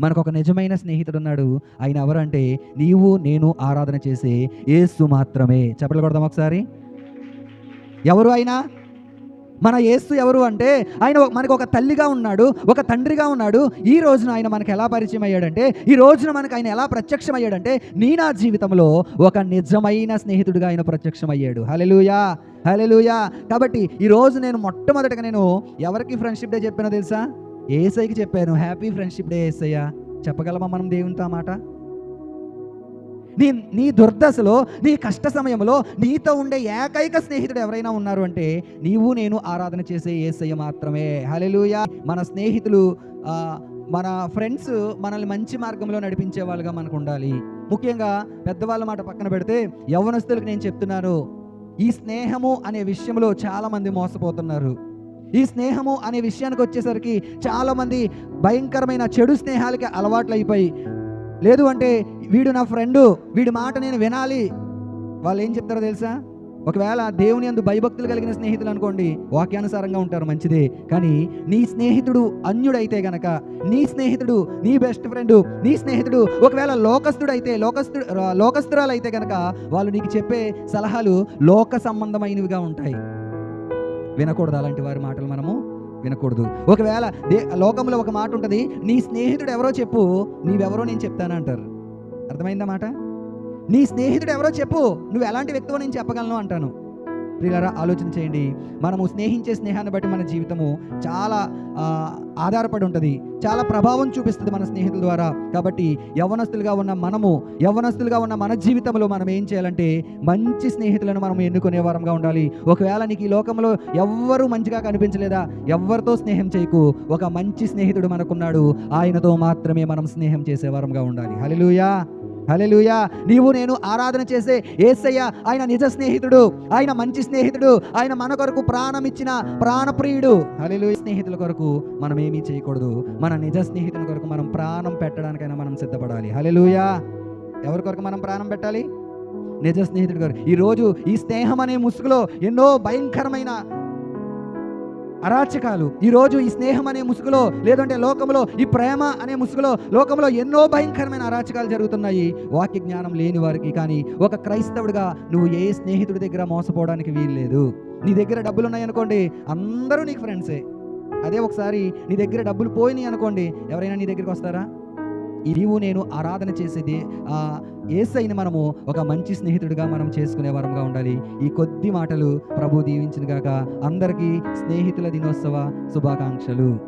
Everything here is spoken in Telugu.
మనకు ఒక నిజమైన స్నేహితుడు ఉన్నాడు ఆయన ఎవరంటే నీవు నేను ఆరాధన చేసే యేసు మాత్రమే. చెప్పలు కొడదాం ఒకసారి. ఎవరు ఆయన? మన యేసు ఎవరు అంటే ఆయన మనకు ఒక తల్లిగా ఉన్నాడు ఒక తండ్రిగా ఉన్నాడు. ఈ రోజున ఆయన మనకు ఎలా పరిచయం అయ్యాడంటే ఈ రోజున మనకు ఆయన ఎలా ప్రత్యక్షం అయ్యాడంటే నీ నా జీవితంలో ఒక నిజమైన స్నేహితుడిగా ఆయన ప్రత్యక్షం అయ్యాడు. హలెలుయా హలెలుయా కాబట్టి ఈరోజు నేను మొట్టమొదటిగా నేను ఎవరికి ఫ్రెండ్షిప్ డే చెప్పానో తెలుసా? ఏసైకి చెప్పాను హ్యాపీ ఫ్రెండ్షిప్ డే ఏసయ్యా. చెప్పగలమా మనం దేవునితో అన్నమాట మాట? నీ నీ దుర్దశలో నీ కష్ట సమయంలో నీతో ఉండే ఏకైక స్నేహితుడు ఎవరైనా ఉన్నారు అంటే నీవు నేను ఆరాధన చేసే ఏసయ్య మాత్రమే. హలెలుయా మన స్నేహితులు మన ఫ్రెండ్స్ మనల్ని మంచి మార్గంలో నడిపించే వాళ్ళుగా మనకు ఉండాలి. ముఖ్యంగా పెద్దవాళ్ళ మాట పక్కన పెడితే యవనస్తులకు నేను చెప్తున్నాను ఈ స్నేహము అనే విషయంలో చాలామంది మోసపోతున్నారు. ఈ స్నేహము అనే విషయానికి వచ్చేసరికి చాలామంది భయంకరమైన చెడు స్నేహాలకి అలవాట్లు అయిపోయి లేదు అంటే వీడు నా ఫ్రెండు వీడి మాట నేను వినాలి. వాళ్ళు ఏం చెప్తారో తెలుసా? ఒకవేళ దేవుని అందు భయభక్తులు కలిగిన స్నేహితులు అనుకోండి వాక్యానుసారంగా ఉంటారు మంచిదే. కానీ నీ స్నేహితుడు అన్యుడైతే గనక నీ స్నేహితుడు నీ బెస్ట్ ఫ్రెండ్ నీ స్నేహితుడు ఒకవేళ లోకస్తుడు అయితే లోకస్తు లోకస్తురాలు అయితే గనక వాళ్ళు నీకు చెప్పే సలహాలు లోక సంబంధమైనవిగా ఉంటాయి. వినకూడదు అలాంటి వారి మాటలు మనము వినకూడదు. ఒకవేళ దే లోకంలో ఒక మాట ఉంటుంది నీ స్నేహితుడు ఎవరో చెప్పు నీవెవరో నేను చెప్తానంటారు అర్థమైందా మాట? నీ స్నేహితుడు ఎవరో చెప్పు నువ్వు ఎలాంటి వ్యక్తివో నేను చెప్పగలను అంటాను. ప్రియులారా ఆలోచన చేయండి. మనము స్నేహించే స్నేహాన్ని బట్టి మన జీవితము చాలా ఆధారపడి ఉంటుంది. చాలా ప్రభావం చూపిస్తుంది మన స్నేహితుల ద్వారా. కాబట్టి యవనస్తులుగా ఉన్న మనము యవనస్తులుగా ఉన్న మన జీవితంలో మనం ఏం చేయాలంటే మంచి స్నేహితులను మనం ఎన్నుకునే వారంగా ఉండాలి. ఒకవేళ నీకు ఈ లోకంలో ఎవ్వరూ మంచిగా కనిపించలేదా? ఎవరితో స్నేహం చేయకు. ఒక మంచి స్నేహితుడు మనకున్నాడు. ఆయనతో మాత్రమే మనం స్నేహం చేసే వారంగా ఉండాలి. హల్లెలూయా! హలెలుయా నీవు నేను ఆరాధన చేసే ఏసయ్య ఆయన నిజ స్నేహితుడు ఆయన మంచి స్నేహితుడు ఆయన మన కొరకు ప్రాణం ఇచ్చిన ప్రాణప్రియుడు. హల్లెలూయా. స్నేహితుల కొరకు మనం ఏమీ చేయకూడదు. మన నిజ స్నేహితుల కొరకు మనం ప్రాణం పెట్టడానికైనా మనం సిద్ధపడాలి. హలెలుయా ఎవరి కొరకు మనం ప్రాణం పెట్టాలి? నిజ స్నేహితుడు గారు ఈరోజు ఈ స్నేహం అనే ముసుగులో ఎన్నో భయంకరమైన అరాచకాలు. ఈరోజు ఈ స్నేహం అనే ముసుగులో లేదంటే లోకంలో ఈ ప్రేమ అనే ముసుగులో లోకంలో ఎన్నో భయంకరమైన అరాచకాలు జరుగుతున్నాయి. వాక్య జ్ఞానం లేని వారికి కానీ ఒక క్రైస్తవుడిగా నువ్వు ఏ స్నేహితుడి దగ్గర మోసపోవడానికి వీల్లేదు. నీ దగ్గర డబ్బులు ఉన్నాయనుకోండి అందరూ నీకు ఫ్రెండ్సే అదే ఒకసారి నీ దగ్గర డబ్బులు పోయినాయి అనుకోండి ఎవరైనా నీ దగ్గరికి వస్తారా? నీవు నేను ఆరాధన చేసేది ఆ ఏసైని మనము ఒక మంచి స్నేహితుడిగా మనం చేసుకునే వరంగా ఉండాలి. ఈ కొద్ది మాటలు ప్రభు దీవించిన గాక అందరికీ స్నేహితుల దినోత్సవ శుభాకాంక్షలు.